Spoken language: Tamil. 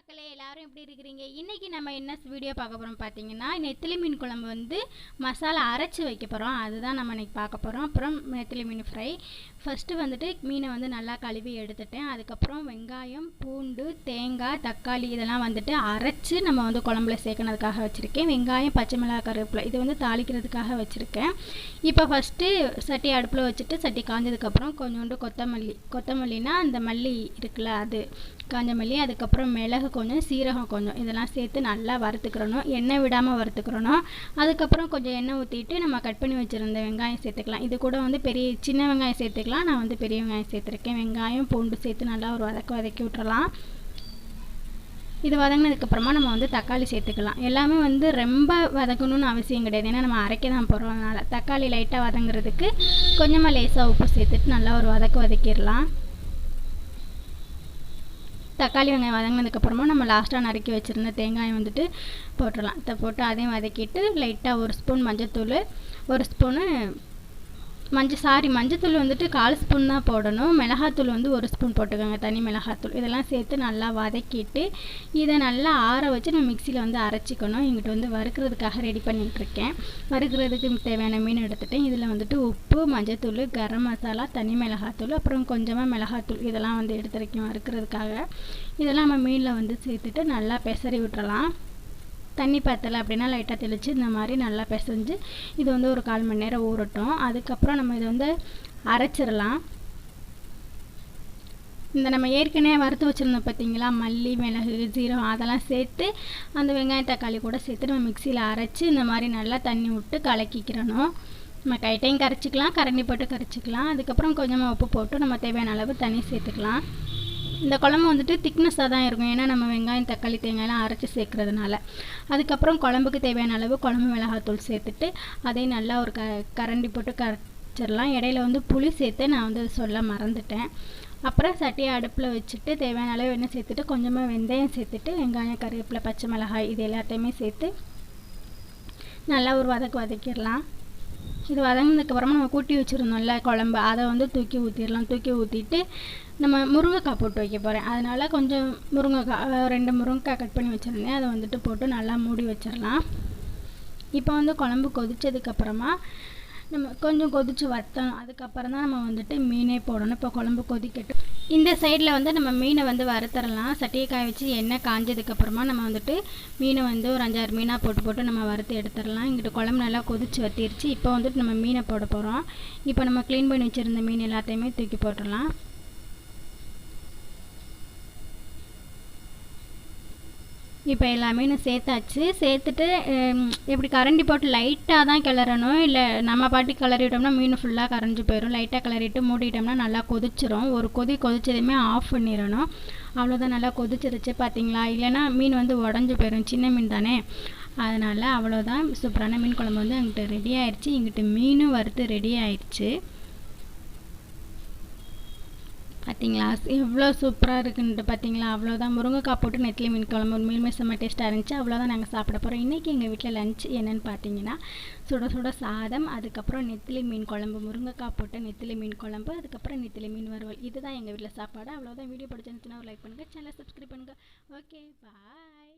மக்களே எல்லாரும் எப்படி இருக்கிறீங்க? இன்றைக்கி நம்ம என்ன வீடியோ பார்க்க போகிறோம் பார்த்தீங்கன்னா நெத்திலி மீன் குழம்பு வந்து மசாலா அரைச்சி வைக்க போகிறோம் அதுதான் நம்ம இன்னைக்கு பார்க்க போகிறோம் அப்புறம் நெத்திலி மீன் ஃப்ரை ஃபஸ்ட்டு வந்துட்டு மீனை வந்து நல்லா கழுவி எடுத்துட்டேன். அதுக்கப்புறம் வெங்காயம் பூண்டு தேங்காய் தக்காளி இதெல்லாம் வந்துட்டு அரைச்சி நம்ம வந்து குழம்புல சேர்க்கறதுக்காக வச்சுருக்கேன். வெங்காயம் பச்சை மிளகாய் கருவேப்பிலை இது வந்து தாளிக்கிறதுக்காக வச்சுருக்கேன். இப்போ ஃபஸ்ட்டு சட்டி அடுப்பில் வச்சுட்டு சட்டி காஞ்சதுக்கப்புறம் கொஞ்சோண்டு கொத்தமல்லி. கொத்தமல்லினா அந்த மல்லி இருக்குல்ல அது காஞ்ச மல்லி அதுக்கப்புறம் மிளகு கொஞ்சம் சீரகம் கொஞ்சம் இதெல்லாம் சேர்த்து நல்லா வறுத்துக்கிறணும். எண்ணெய் விடாமல் வறுத்துக்கிறணும். அதுக்கப்புறம் கொஞ்சம் எண்ணெய் ஊற்றிட்டு நம்ம கட் பண்ணி வச்சுருந்த வெங்காயம் சேர்த்துக்கலாம். இது கூட வந்து பெரிய சின்ன வெங்காயம் சேர்த்துக்கலாம். நான் வந்து பெரிய வெங்காயம் சேர்த்துருக்கேன். வெங்காயம் பூண்டு சேர்த்து நல்லா ஒரு வதக்க வதக்கி விட்டுறலாம். இது வதங்கினதுக்கப்புறமா நம்ம வந்து தக்காளி சேர்த்துக்கலாம். எல்லாமே வந்து ரொம்ப வதங்கணும்னு அவசியம் கிடையாது. ஏன்னா நம்ம அரைக்க தான் போகிறோம் அதனால். தக்காளி லைட்டாக வதங்குறதுக்கு கொஞ்சமாக லேசாக உப்பு சேர்த்துட்டு நல்லா ஒரு வதக்க வதக்கிடலாம். தக்காளி வெங்காயம் வதங்கினதுக்கப்புறமா நம்ம லாஸ்ட்டாக நறுக்கி வச்சுருந்த தேங்காயை வந்துட்டு போட்டுடலாம் இதை போட்டு அதையும் வதக்கிட்டு லைட்டாக ஒரு ஸ்பூன் மஞ்சத்தூள் ஒரு ஸ்பூனு மஞ்சள் சாரி மஞ்சத்தூள் வந்துட்டு கால் ஸ்பூன் தான் போடணும். மிளகாத்தூள் வந்து ஒரு ஸ்பூன் போட்டுக்கோங்க தனி மிளகாத்தூள். இதெல்லாம் சேர்த்து நல்லா வதக்கிட்டு இதை நல்லா ஆற வச்சு நம்ம மிக்சியில் வந்து அரைச்சிக்கணும். எங்கிட்ட வந்து வறுக்கிறதுக்காக ரெடி பண்ணிகிட்ருக்கேன் வறுக்கிறதுக்கு தேவையான மீன் எடுத்துகிட்டேன் இதில் வந்துட்டு உப்பு மஞ்சத்தூள் கரம் மசாலா தனி மிளகாத்தூள் அப்புறம் கொஞ்சமாக மிளகாத்தூள். இதெல்லாம் வந்து எடுத்துருக்கேன் வறுக்கிறதுக்காக. இதெல்லாம் நம்ம மீனில் வந்து சேர்த்துட்டு நல்லா பெசரி விட்டுறலாம். தண்ணி பற்றலை அப்படின்னா லைட்டாக தெளித்து இந்த மாதிரி நல்லா பிசைஞ்சு இது வந்து ஒரு கால் மணி நேரம் ஊறட்டும். அதுக்கப்புறம் நம்ம இதை வந்து அரைச்சிடலாம். இந்த நம்ம ஏற்கனவே வறுத்து வச்சுருந்தோம் பார்த்தீங்களா? மல்லி மிளகு ஜீரகம் அதெல்லாம் சேர்த்து அந்த வெங்காயம் தக்காளி கூட சேர்த்து நம்ம மிக்சியில் அரைச்சி இந்த மாதிரி நல்லா தண்ணி விட்டு கலக்கிக்கிறணும். நம்ம கைட்டையும் கரைச்சிக்கலாம் கரண்டி போட்டு கரைச்சிக்கலாம். அதுக்கப்புறம் கொஞ்சமாக உப்பு போட்டு நம்ம தேவையான அளவு தண்ணி சேர்த்துக்கலாம். இந்த குழம்பு வந்துட்டு திக்னஸாக தான் இருக்கும். ஏன்னா நம்ம வெங்காயம் தக்காளி தேங்காயெல்லாம் அரைச்சி சேர்க்குறதுனால. அதுக்கப்புறம் குழம்புக்கு தேவையான அளவு குழம்பு மிளகாத்தூள் சேர்த்துட்டு அதையும் நல்லா ஒரு க கரண்டி போட்டு கரைச்சிடலாம். இடையில வந்து புளி சேர்த்து நான் வந்து சொல்ல மறந்துட்டேன். அப்புறம் சட்டியை அடுப்பில் வச்சுட்டு தேவையான அளவு எண்ணெய் சேர்த்துட்டு கொஞ்சமாக வெந்தயம் சேர்த்துட்டு வெங்காயம் கருவேப்பிலை பச்சை மிளகாய் இது எல்லாத்தையுமே சேர்த்து நல்லா ஒரு வதக்கு வதக்கிடலாம். இது வதங்கினதுக்கப்புறமா நம்ம கூட்டி வச்சுருந்தோம்ல குழம்பு அதை வந்து தூக்கி ஊற்றிடலாம் தூக்கி ஊற்றிட்டு நம்ம முருங்கைக்காய் போட்டு வைக்க போகிறேன் அதனால் கொஞ்சம் முருங்கைக்காய் ரெண்டு முருங்கைக்காய் கட் பண்ணி வச்சுருந்தேன். அதை வந்துட்டு போட்டு நல்லா மூடி வச்சிடலாம் இப்போ வந்து குழம்பு கொதித்ததுக்கப்புறமா நம்ம கொஞ்சம் கொதித்து வற்றணும் அதுக்கப்புறம் தான் நம்ம வந்துட்டு மீனே போடணும். இப்போ குழம்பு கொதிக்கட்டும். இந்த சைடில் வந்து நம்ம மீனை வந்து வறுத்தரலாம். சட்டியை காய வச்சு எண்ணெய் காஞ்சதுக்கப்புறமா நம்ம வந்துட்டு மீனை வந்து ஒரு அஞ்சாறு மீனாக போட்டு போட்டு நம்ம வறுத்து எடுத்துடலாம் இங்கிட்டு குழம்பு நல்லா கொதித்து வத்திருச்சு. இப்போ வந்துட்டு நம்ம மீனை போட போகிறோம் இப்போ நம்ம க்ளீன் பண்ணி வச்சுருந்த மீன் எல்லாத்தையுமே தூக்கி போட்டுடலாம் இப்போ எல்லாமே நான் சேர்த்தாச்சு. சேர்த்துட்டு இப்படி கரண்டி போட்டு லைட்டாக தான் கிளறணும். இல்லை நம்ம பாட்டி கிளறிட்டோம்னா மீன் ஃபுல்லாக கரைஞ்சி போயிடும் லைட்டாக கிளறிட்டு மூடிட்டோம்னா நல்லா கொதிச்சிரும். ஒரு கொதி கொதிச்சதுமே ஆஃப் பண்ணிடணும். அவ்வளோதான் நல்லா கொதிச்சிருச்சு பார்த்தீங்களா இல்லைன்னா மீன் வந்து உடஞ்சி போயிடும் சின்ன மீன் தானே? அதனால் அவ்வளோதான் சூப்பரான மீன் குழம்பு வந்து அங்கிட்ட ரெடி ஆயிடுச்சு எங்கிட்ட மீனும் வறுத்து ரெடி ஆயிடுச்சு பார்த்தீங்களா? எவ்வளோ சூப்பராக இருக்குன்ட்டு பார்த்தீங்களா? அவ்வளோதான். முருங்கைக்காய் போட்டு நெத்திலி மீன் குழம்பு உண்மையுமே செம்ம டேஸ்ட்டாக இருந்துச்சு. அவ்வளோதான் நாங்கள் சாப்பிட போகிறோம் இன்றைக்கி எங்கள் வீட்டில் லஞ்ச் என்னென்னு பார்த்தீங்கன்னா சுட சுட சாதம் அதுக்கப்புறம் நெத்திலி மீன் குழம்பு முருங்கைக்காய் போட்டு நெத்திலி மீன் குழம்பு அதுக்கப்புறம் நெத்திலி மீன் வறுவல். இதுதான் எங்கள் வீட்டில் சாப்பாடு. அவ்வளோதான். வீடியோ பிடிச்சிருந்துச்சுன்னா ஒரு லைக் பண்ணுங்கள் சேனலை சப்ஸ்கிரைப் பண்ணுங்கள் ஓகே பாய்